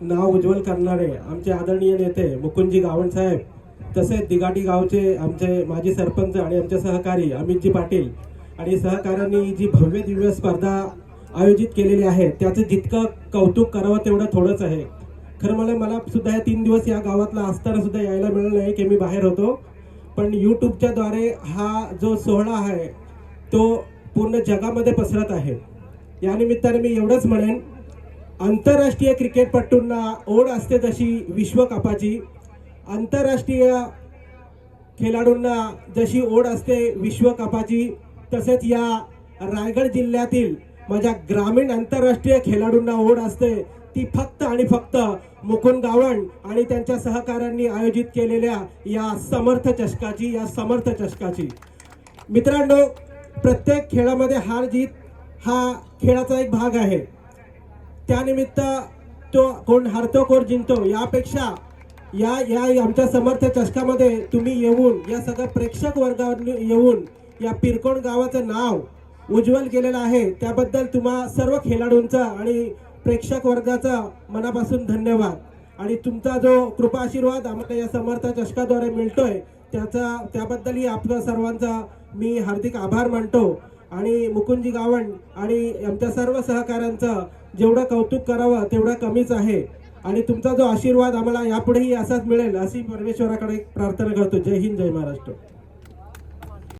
नाव उज्ज्वल करणारे आमचे आदरणीय नेते मुकुंदजी गावणसाहेब तसेच दिघाटी गावचे आमचे माजी सरपंच आणि आमचे सहकारी अमितजी पाटील आणि सहकाऱ्यांनी जी भव्य दिव्य स्पर्धा आयोजित केलेली आहे त्याचं जितकं कौतुक करावं तेवढं थोडंच आहे. खरं मला मला सुद्धा हे तीन दिवस या गावातला असताना सुद्धा यायला मिळालं नाही की मी बाहेर होतो. पण यूट्यूबच्या द्वारे हा जो सोहळा आहे तो पूर्ण जगामध्ये पसरत आहे. या निमित्ताने मी एवढंच म्हणेन आंतरराष्ट्रीय क्रिकेटपटूंना ओढ असते जशी विश्वकपाची. आंतरराष्ट्रीय खेळाडूंना जशी ओढ असते विश्वकपाची तसेच या रायगड जिल्ह्यातील माझ्या ग्रामीण आंतरराष्ट्रीय खेळाडूंना ओढ असते. ती फक्त आणि फक्त मुकुंद गावण आणि त्यांच्या सहकाऱ्यांनी आयोजित केलेल्या या समर्थ चषकाची या समर्थ चषकाची. मित्रांनो प्रत्येक खेळामध्ये हार जीत हा खेळाचा एक भाग आहे. त्यानिमित्त तो कोण हरतो कोण जिंकतो यापेक्षा या या आमच्या समर्थ चषकामध्ये तुम्ही येऊन या सगळ्या प्रेक्षक वर्गावर येऊन या पिरकोण गावाचं नाव उज्ज्वल केलेलं आहे. त्याबद्दल तुम्हा सर्व खेळाडूंचा आणि प्रेक्षक वर्गाचा मनापासून धन्यवाद. आणि तुमचा जो कृपा आशीर्वाद आम्हाला या समर्थ चषकाद्वारे मिळतोय त्याचा त्याबद्दलही आपल्या सर्वांचा मी हार्दिक आभार मानतो. आणि मुकुंदजी गावण आणि आमच्या सर्व सहकाऱ्यांचं जेवढं कौतुक करावं तेवढं कमीच आहे. आणि तुमचा जो आशीर्वाद आम्हाला यापुढेही असाच मिळेल अशी परमेश्वराकडे प्रार्थना करतो. जय हिंद जय महाराष्ट्र.